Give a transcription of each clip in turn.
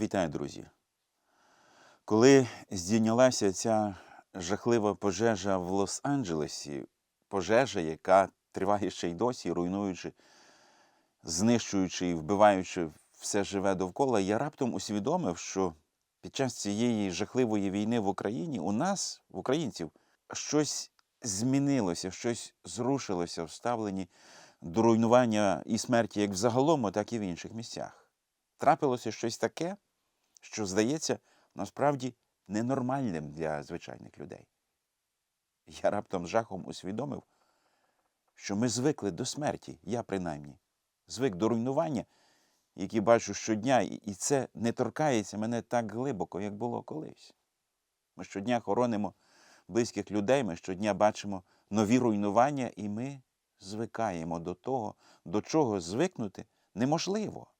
Вітаю, друзі! Коли здійнялася ця жахлива пожежа в Лос-Анджелесі, пожежа, яка триває ще й досі, руйнуючи, знищуючи і вбиваючи все живе довкола, я раптом усвідомив, що під час цієї жахливої війни в Україні у нас, в українців, щось змінилося, щось зрушилося в ставленні до руйнування і смерті як в загалому, так і в інших місцях. Трапилося щось таке, що здається насправді ненормальним для звичайних людей. Я раптом жахом усвідомив, що ми звикли до смерті, я принаймні, звик до руйнування, які бачу щодня, і це не торкається мене так глибоко, як було колись. Ми щодня хоронимо близьких людей, ми щодня бачимо нові руйнування, і ми звикаємо до того, до чого звикнути неможливо.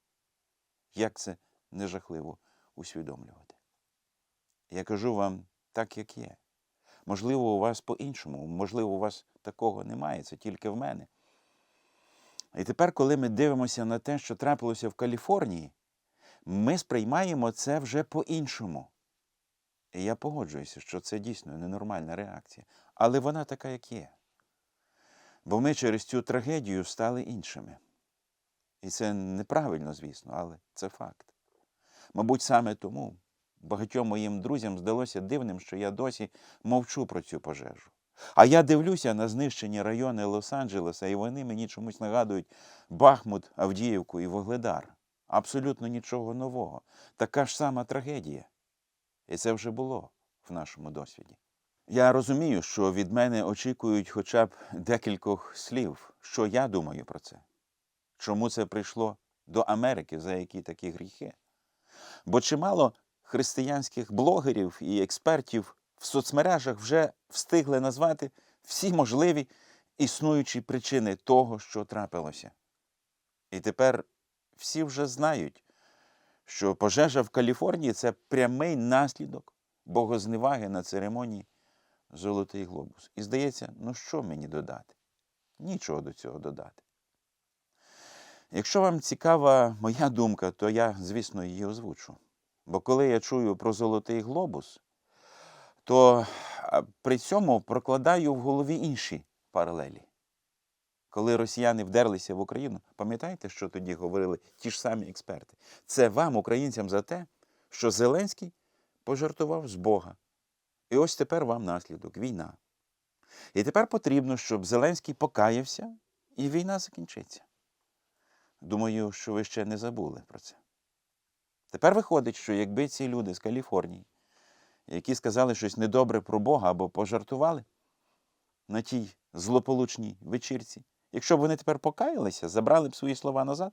Як це не жахливо усвідомлювати? Я кажу вам так, як є. Можливо, у вас по-іншому, можливо, у вас такого немає, це тільки в мене. І тепер, коли ми дивимося на те, що трапилося в Каліфорнії, ми сприймаємо це вже по-іншому. І я погоджуюся, що це дійсно ненормальна реакція. Але вона така, як є. Бо ми через цю трагедію стали іншими. І це неправильно, звісно, але це факт. Мабуть, саме тому багатьом моїм друзям здалося дивним, що я досі мовчу про цю пожежу. А я дивлюся на знищені райони Лос-Анджелеса, і вони мені чомусь нагадують Бахмут, Авдіївку і Вогледар. Абсолютно нічого нового. Така ж сама трагедія. І це вже було в нашому досвіді. Я розумію, що від мене очікують хоча б декількох слів, що я думаю про це. Чому це прийшло до Америки, за які такі гріхи? Бо чимало християнських блогерів і експертів в соцмережах вже встигли назвати всі можливі існуючі причини того, що трапилося. І тепер всі вже знають, що пожежа в Каліфорнії це прямий наслідок богозневаги на церемонії Золотий глобус. І здається, ну що мені додати? Нічого до цього додати. Якщо вам цікава моя думка, то я, звісно, її озвучу. Бо коли я чую про Золотий глобус, то при цьому прокладаю в голові інші паралелі. Коли росіяни вдерлися в Україну, пам'ятаєте, що тоді говорили ті ж самі експерти? Це вам, українцям, за те, що Зеленський пожартував з Бога. І ось тепер вам наслідок війна. І тепер потрібно, щоб Зеленський покаявся, і війна закінчиться. Думаю, що ви ще не забули про це. Тепер виходить, що якби ці люди з Каліфорнії, які сказали щось недобре про Бога або пожартували на тій злополучній вечірці, якщо б вони тепер покаялися, забрали б свої слова назад,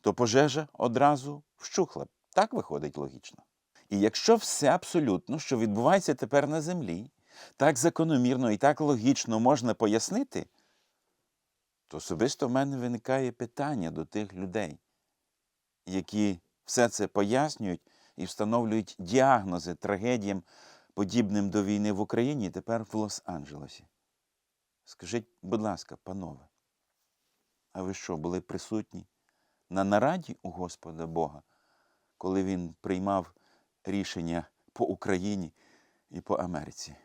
то пожежа одразу вщухла б. Так виходить логічно. І якщо все абсолютно, що відбувається тепер на землі, так закономірно і так логічно можна пояснити, то особисто в мене виникає питання до тих людей, які все це пояснюють і встановлюють діагнози трагедіям, подібним до війни в Україні, тепер в Лос-Анджелесі. Скажіть, будь ласка, панове, а ви що, були присутні на нараді у Господа Бога, коли він приймав рішення по Україні і по Америці?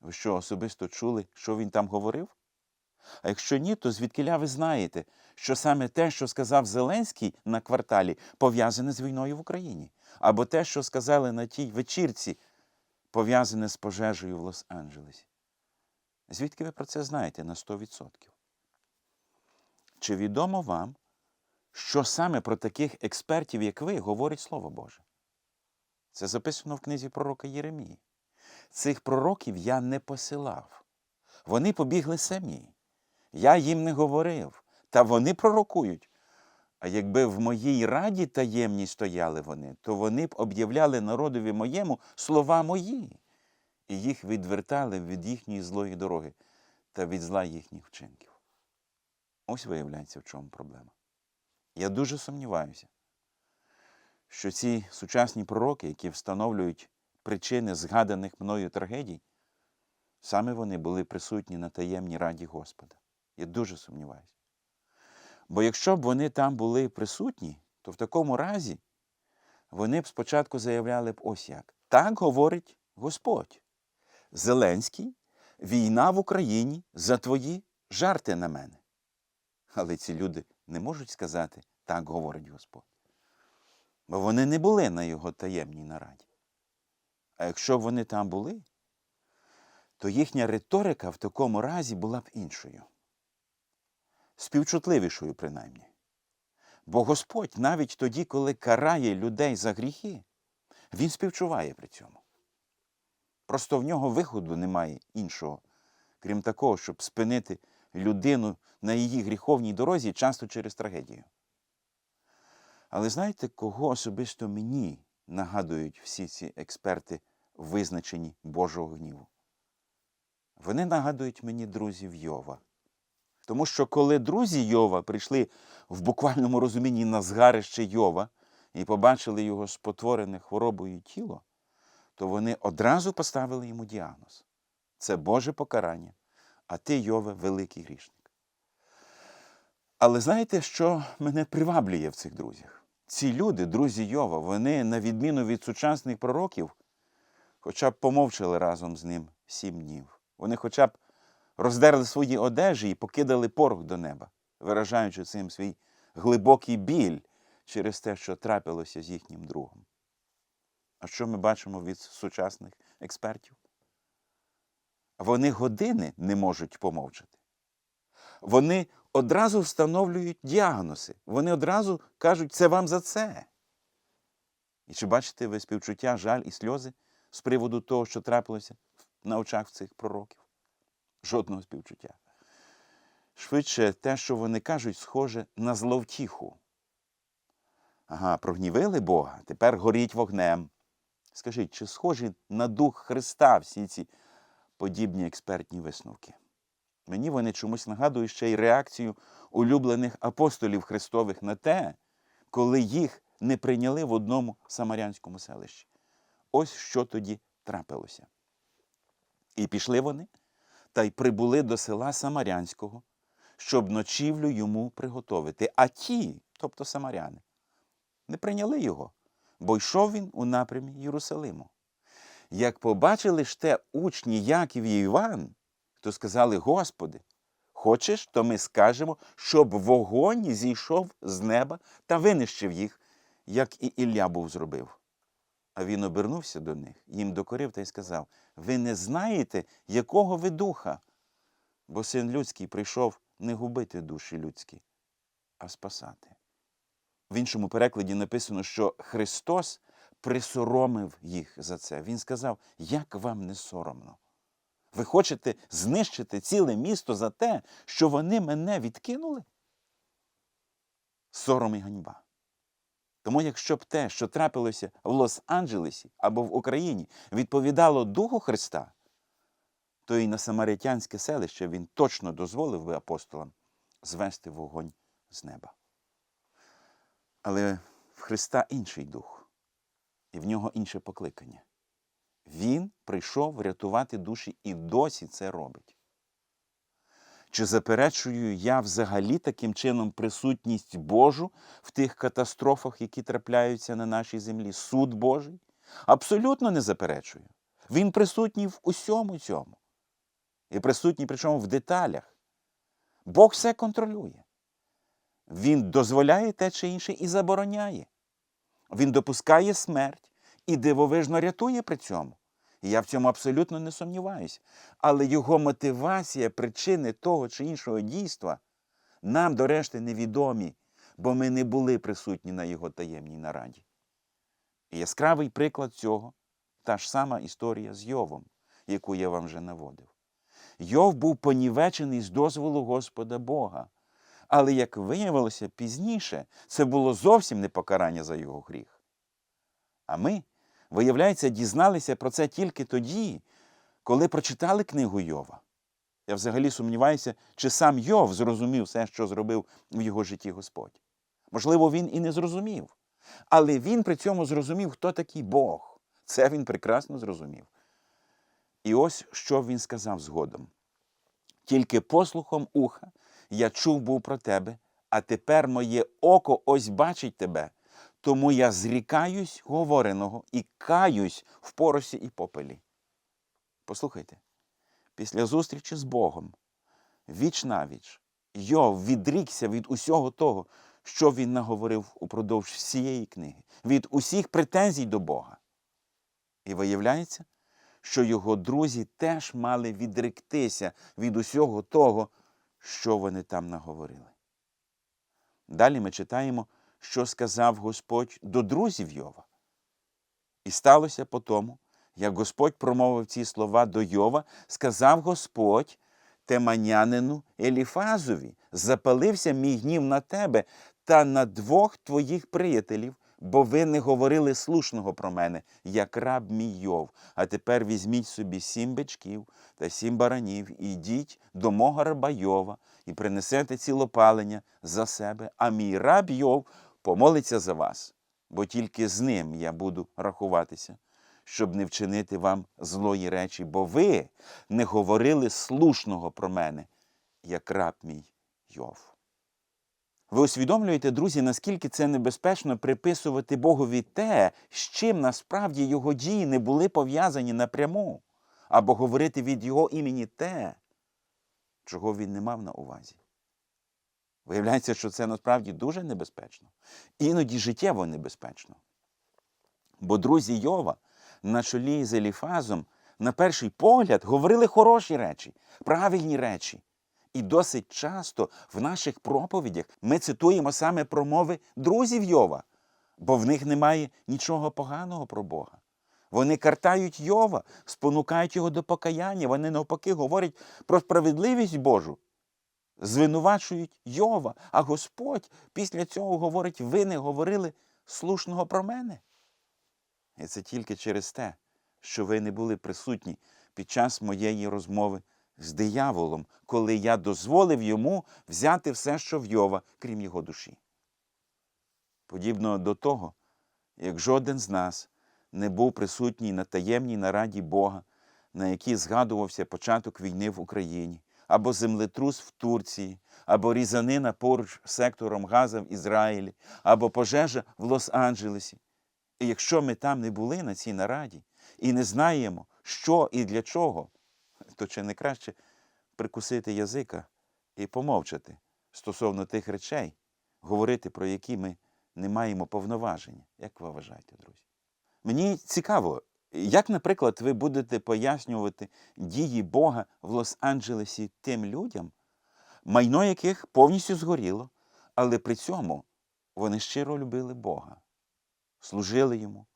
Ви що особисто чули, що він там говорив? А якщо ні, то звідкиля ви знаєте, що саме те, що сказав Зеленський на кварталі, пов'язане з війною в Україні, або те, що сказали на тій вечірці, пов'язане з пожежею в Лос-Анджелесі. Звідки ви про це знаєте на 100%? Чи відомо вам, що саме про таких експертів, як ви, говорить Слово Боже? Це записано в книзі пророка Єремії. Цих пророків я не посилав. Вони побігли самі. Я їм не говорив, та вони пророкують. А якби в моїй раді таємній стояли вони, то вони б об'являли народові моєму слова мої, і їх відвертали від їхньої злої дороги та від зла їхніх вчинків. Ось виявляється, в чому проблема. Я дуже сумніваюся, що ці сучасні пророки, які встановлюють причини згаданих мною трагедій, саме вони були присутні на таємній раді Господа. Я дуже сумніваюся. Бо якщо б вони там були присутні, то в такому разі вони б спочатку заявляли б ось як. Так говорить Господь. Зеленський, війна в Україні за твої жарти на мене. Але ці люди не можуть сказати, так говорить Господь. Бо вони не були на його таємній нараді. А якщо б вони там були, то їхня риторика в такому разі була б іншою, співчутливішою, принаймні. Бо Господь навіть тоді, коли карає людей за гріхи, Він співчуває при цьому. Просто в нього виходу немає іншого, крім такого, щоб спинити людину на її гріховній дорозі часто через трагедію. Але знаєте, кого особисто мені нагадують всі ці експерти в визначенні Божого гніву? Вони нагадують мені друзів Йова. Тому що коли друзі Йова прийшли в буквальному розумінні на згарище Йова і побачили його спотворене хворобою тіло, то вони одразу поставили йому діагноз. Це Боже покарання, а ти, Йове, великий грішник. Але знаєте, що мене приваблює в цих друзях? Ці люди, друзі Йова, вони, на відміну від сучасних пророків, хоча б помовчали разом з ним сім днів. Вони хоча б роздерли свої одежі і покидали порох до неба, виражаючи цим свій глибокий біль через те, що трапилося з їхнім другом. А що ми бачимо від сучасних експертів? Вони години не можуть помовчати. Вони одразу встановлюють діагнози. Вони одразу кажуть, це вам за це. І чи бачите ви співчуття, жаль і сльози з приводу того, що трапилося на очах цих пророків? Жодного співчуття. Швидше те, що вони кажуть, схоже на зловтіху. Ага, прогнівили Бога, тепер горіть вогнем. Скажіть, чи схожі на Дух Христа всі ці подібні експертні висновки? Мені вони чомусь нагадують ще й реакцію улюблених апостолів Христових на те, коли їх не прийняли в одному самарянському селищі. Ось що тоді трапилося. І пішли вони та й прибули до села Самарянського, щоб ночівлю йому приготовити. А ті, тобто самаряни, не прийняли його, бо йшов він у напрямі Єрусалиму. Як побачили ж те учні Яків і Іван, то сказали: Господи, хочеш, то ми скажемо, щоб вогонь зійшов з неба та винищив їх, як і Ілля був зробив. А він обернувся до них, їм докорив та й сказав: Ви не знаєте, якого ви духа, бо син людський прийшов не губити душі людські, а спасати. В іншому перекладі написано, що Христос присоромив їх за це. Він сказав, як вам не соромно. Ви хочете знищити ціле місто за те, що вони мене відкинули? Сором і ганьба. Тому якщо б те, що трапилося в Лос-Анджелесі або в Україні, відповідало Духу Христа, то і на самаритянське селище він точно дозволив би апостолам звести вогонь з неба. Але в Христа інший дух, і в нього інше покликання. Він прийшов врятувати душі і досі це робить. Чи заперечую я взагалі таким чином присутність Божу в тих катастрофах, які трапляються на нашій землі? Суд Божий? Абсолютно не заперечую. Він присутній в усьому цьому. І присутній, причому в деталях. Бог все контролює. Він дозволяє те чи інше і забороняє. Він допускає смерть і дивовижно рятує при цьому. Я в цьому абсолютно не сумніваюся. Але його мотивація, причини того чи іншого дійства нам, до решти, невідомі, бо ми не були присутні на його таємній нараді. І яскравий приклад цього та ж сама історія з Йовом, яку я вам вже наводив. Йов був понівечений з дозволу Господа Бога. Але, як виявилося пізніше, це було зовсім не покарання за його гріх. А ми, виявляється, дізналися про це тільки тоді, коли прочитали книгу Йова. Я взагалі сумніваюся, чи сам Йов зрозумів все, що зробив в його житті Господь. Можливо, він і не зрозумів. Але він при цьому зрозумів, хто такий Бог. Це він прекрасно зрозумів. І ось що він сказав згодом. Тільки послухом уха я чув був про тебе, а тепер моє око ось бачить тебе. Тому я зрікаюсь говореного і каюсь в поросі і попелі. Послухайте, після зустрічі з Богом, віч навіч, Йов відрікся від усього того, що він наговорив упродовж всієї книги, від усіх претензій до Бога. І виявляється, що його друзі теж мали відректися від усього того, що вони там наговорили. Далі ми читаємо, що сказав Господь до друзів Йова. І сталося по тому, як Господь промовив ці слова до Йова, сказав Господь теманянину Еліфазові, запалився мій гнів на тебе та на двох твоїх приятелів, бо ви не говорили слушного про мене, як раб мій Йов. А тепер візьміть собі сім бичків та сім баранів, і йдіть до мого раба Йова, і принесете цілопалення за себе, а мій раб Йов помолиться за вас, бо тільки з ним я буду рахуватися, щоб не вчинити вам злої речі, бо ви не говорили слушного про мене, як раб мій Йов. Ви усвідомлюєте, друзі, наскільки це небезпечно приписувати Богові те, з чим насправді його дії не були пов'язані напряму, або говорити від його імені те, чого він не мав на увазі. Виявляється, що це насправді дуже небезпечно, іноді життєво небезпечно. Бо друзі Йова на чолі з Еліфазом, на перший погляд, говорили хороші речі, правильні речі. І досить часто в наших проповідях ми цитуємо саме промови друзів Йова, бо в них немає нічого поганого про Бога. Вони картають Йова, спонукають його до покаяння, вони навпаки говорять про справедливість Божу, звинувачують Йова, а Господь після цього говорить: ви не говорили слушного про мене. І це тільки через те, що ви не були присутні під час моєї розмови з дияволом, коли я дозволив йому взяти все, що в Йова, крім його душі. Подібно до того, як жоден з нас не був присутній на таємній нараді Бога, на якій згадувався початок війни в Україні, або землетрус в Турції, або різанина поруч сектором Газа в Ізраїлі, або пожежа в Лос-Анджелесі. І якщо ми там не були на цій нараді і не знаємо, що і для чого, то чи не краще прикусити язика і помовчати стосовно тих речей, говорити, про які ми не маємо повноваження? Як ви вважаєте, друзі? Мені цікаво, як, наприклад, ви будете пояснювати дії Бога в Лос-Анджелесі тим людям, майно яких повністю згоріло, але при цьому вони щиро любили Бога, служили йому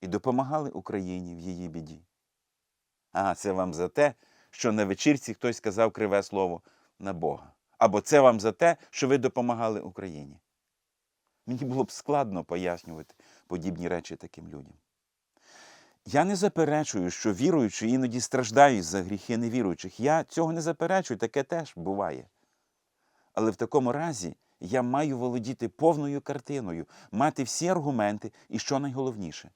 і допомагали Україні в її біді. А це вам за те, що на вечірці хтось сказав криве слово на Бога. Або це вам за те, що ви допомагали Україні. Мені було б складно пояснювати подібні речі таким людям. Я не заперечую, що віруючі іноді страждають за гріхи невіруючих. Я цього не заперечую, таке теж буває. Але в такому разі я маю володіти повною картиною, мати всі аргументи і, що найголовніше,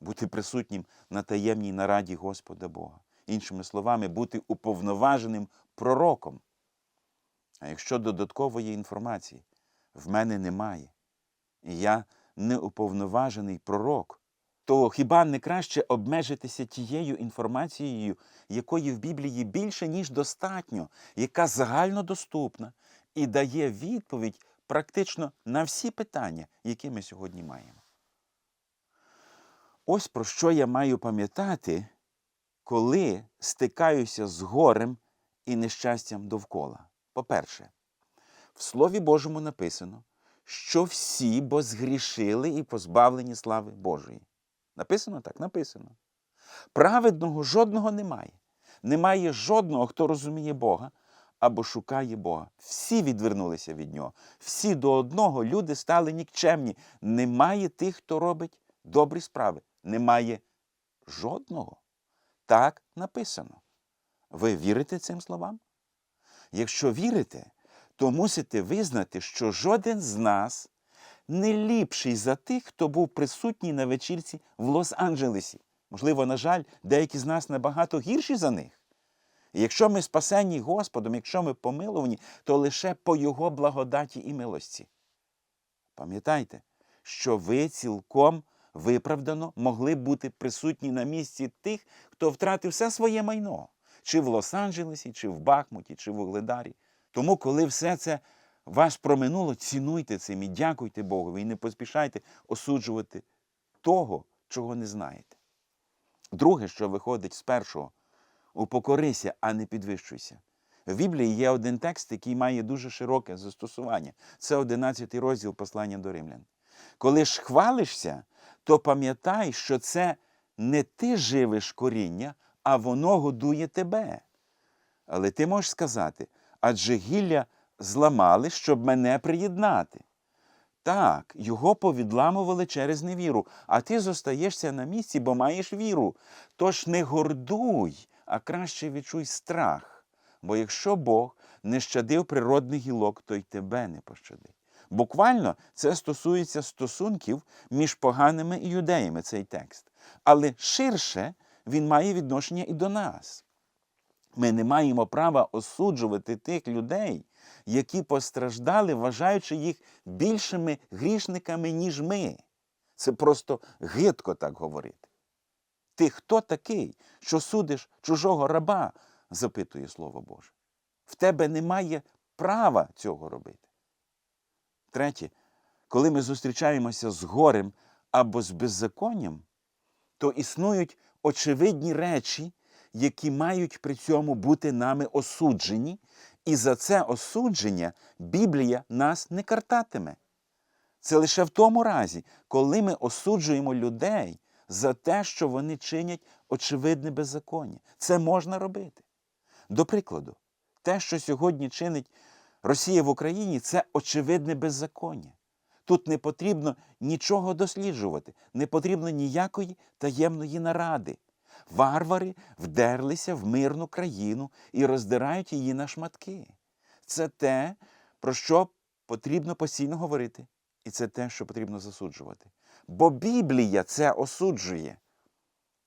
бути присутнім на таємній нараді Господа Бога. Іншими словами, бути уповноваженим пророком. А якщо додаткової інформації в мене немає, і я не уповноважений пророк, то хіба не краще обмежитися тією інформацією, якої в Біблії більше, ніж достатньо, яка загальнодоступна і дає відповідь практично на всі питання, які ми сьогодні маємо. Ось про що я маю пам'ятати, коли стикаюся з горем і нещастям довкола. По-перше, в Слові Божому написано, що всі бо згрішили і позбавлені слави Божої. Написано так, написано. Праведного жодного немає. Немає жодного, хто розуміє Бога або шукає Бога. Всі відвернулися від нього. Всі до одного люди стали нікчемні. Немає тих, хто робить добрі справи. Немає жодного. Так написано. Ви вірите цим словам? Якщо вірите, то мусите визнати, що жоден з нас не ліпший за тих, хто був присутній на вечірці в Лос-Анджелесі. Можливо, на жаль, деякі з нас набагато гірші за них. І якщо ми спасені Господом, якщо ми помиловані, то лише по Його благодаті і милості. Пам'ятайте, що ви цілком виправдано могли бути присутні на місці тих, хто втратив все своє майно, чи в Лос-Анджелесі, чи в Бахмуті, чи в Угледарі. Тому, коли все це вас проминуло, цінуйте цим і дякуйте Богу, і не поспішайте осуджувати того, чого не знаєте. Друге, що виходить з першого, упокорися, а не підвищуйся. В Біблії є один текст, який має дуже широке застосування. Це 11 розділ послання до римлян. Коли ж хвалишся, то пам'ятай, що це не ти живиш коріння, а воно годує тебе. Але ти можеш сказати, адже гілля зламали, щоб мене приєднати. Так, його повідламували через невіру, а ти зостаєшся на місці, бо маєш віру. Тож не гордуй, а краще відчуй страх. Бо якщо Бог не щадив природних гілок, то й тебе не пощадить. Буквально це стосується стосунків між поганими і юдеями, цей текст. Але ширше він має відношення і до нас. Ми не маємо права осуджувати тих людей, які постраждали, вважаючи їх більшими грішниками, ніж ми. Це просто гидко так говорити. Ти хто такий, що судиш чужого раба? запитує Слово Боже. В тебе немає права цього робити. Третє, коли ми зустрічаємося з горем або з беззаконням, то існують очевидні речі, які мають при цьому бути нами осуджені, і за це осудження Біблія нас не картатиме. Це лише в тому разі, коли ми осуджуємо людей за те, що вони чинять очевидне беззаконня. Це можна робити. До прикладу, те, що сьогодні чинить Росія в Україні, це очевидне беззаконня. Тут не потрібно нічого досліджувати, не потрібно ніякої таємної наради. Варвари вдерлися в мирну країну і роздирають її на шматки. Це те, про що потрібно постійно говорити, і це те, що потрібно засуджувати. Бо Біблія це осуджує.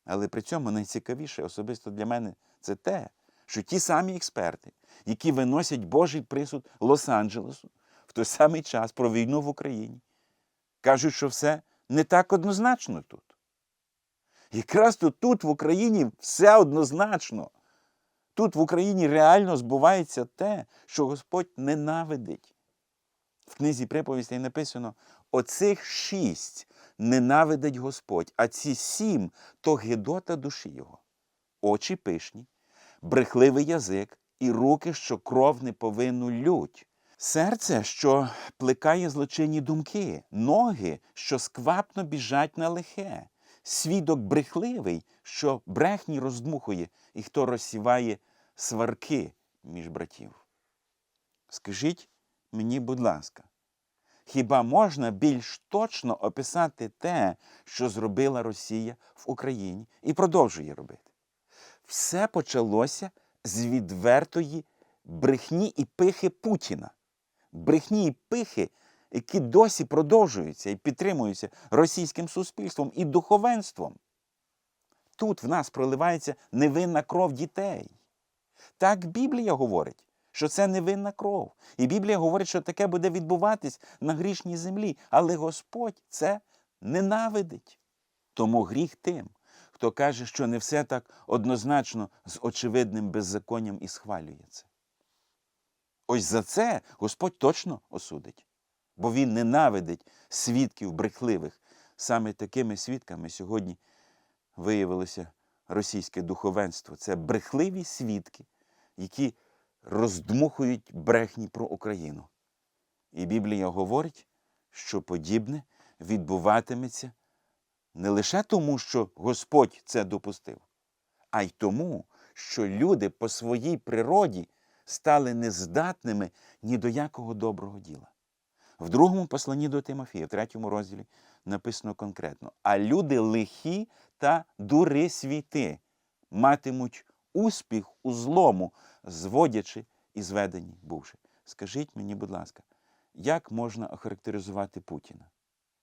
Але при цьому найцікавіше особисто для мене це те, що ті самі експерти, які виносять Божий присуд Лос-Анджелесу в той самий час про війну в Україні, кажуть, що все не так однозначно тут. Якраз то тут в Україні все однозначно. Тут в Україні реально збувається те, що Господь ненавидить. В книзі приповістей написано: оцих шість ненавидить Господь, а ці сім то гидота душі його. Очі пишні, брехливий язик і руки, що кров не повинну лють. Серце, що плекає злочинні думки, ноги, що сквапно біжать на лихе, свідок брехливий, що брехні роздмухує, і хто розсіває сварки між братів. Скажіть мені, будь ласка, хіба можна більш точно описати те, що зробила Росія в Україні і продовжує робити? Все почалося з відвертої брехні і пихи Путіна. Брехні і пихи, які досі продовжуються і підтримуються російським суспільством і духовенством. Тут в нас проливається невинна кров дітей. Так Біблія говорить, що це невинна кров. І Біблія говорить, що таке буде відбуватись на грішній землі. Але Господь це ненавидить. Тому гріх тим, хто каже, що не все так однозначно з очевидним беззаконням і схвалює це. Ось за це Господь точно осудить, бо Він ненавидить свідків брехливих. Саме такими свідками сьогодні виявилося російське духовенство. Це брехливі свідки, які роздмухують брехні про Україну. І Біблія говорить, що подібне відбуватиметься не лише тому, що Господь це допустив, а й тому, що люди по своїй природі стали нездатними ні до якого доброго діла. В другому посланні до Тимофія, в третьому розділі, написано конкретно: а люди лихі та дури світи матимуть успіх у злому, зводячи і зведені бувши. Скажіть мені, будь ласка, як можна охарактеризувати Путіна?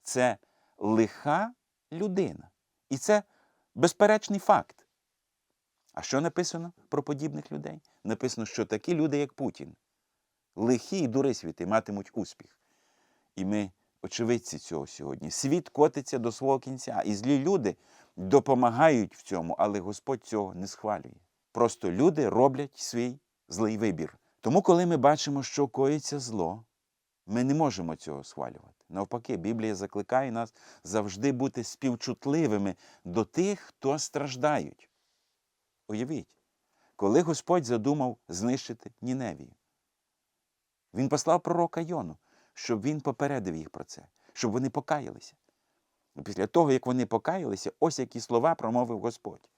Це лиха людина. І це безперечний факт. А що написано про подібних людей? Написано, що такі люди, як Путін, лихі і дури світи, матимуть успіх. І ми очевидці цього сьогодні. Світ котиться до свого кінця, і злі люди допомагають в цьому, але Господь цього не схвалює. Просто люди роблять свій злий вибір. Тому, коли ми бачимо, що коїться зло, ми не можемо цього схвалювати. Навпаки, Біблія закликає нас завжди бути співчутливими до тих, хто страждають. Уявіть, коли Господь задумав знищити Ніневію, Він послав пророка Йону, щоб він попередив їх про це, щоб вони покаялися. Після того, як вони покаялися, ось які слова промовив Господь.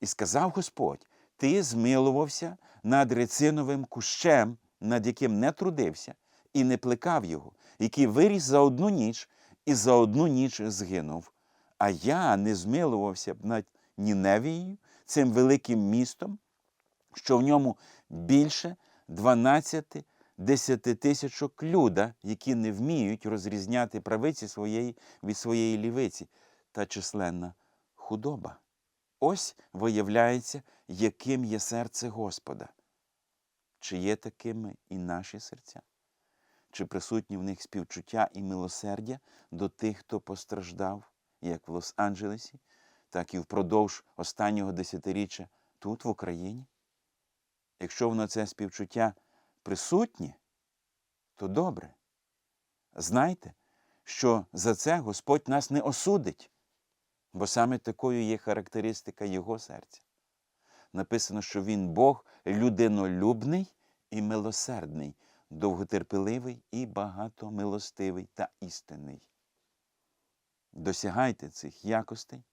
І сказав Господь: Ти змилувався над рециновим кущем, над яким не трудився, і не плекав його, який виріс за одну ніч і за одну ніч згинув. А я не змилувався б над Ніневією, цим великим містом, що в ньому більше 12 десятитисячок люда, які не вміють розрізняти правиці своєї від своєї лівиці, та численна худоба. Ось виявляється, яким є серце Господа. Чи є такими і наші серця? Чи присутні в них співчуття і милосердя до тих, хто постраждав, як в Лос-Анджелесі, так і впродовж останнього десятиріччя тут, в Україні? Якщо воно це співчуття присутнє, то добре. Знайте, що за це Господь нас не осудить, бо саме такою є характеристика Його серця. Написано, що Він Бог людинолюбний і милосердний, довготерпеливий і багатомилостивий та істинний. Досягайте цих якостей,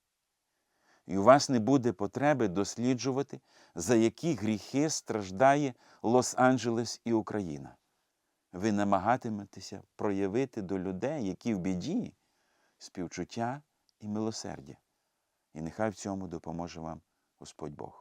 і у вас не буде потреби досліджувати, за які гріхи страждає Лос-Анджелес і Україна. Ви намагатиметеся проявити до людей, які в біді, співчуття і милосердя. І нехай в цьому допоможе вам Господь Бог.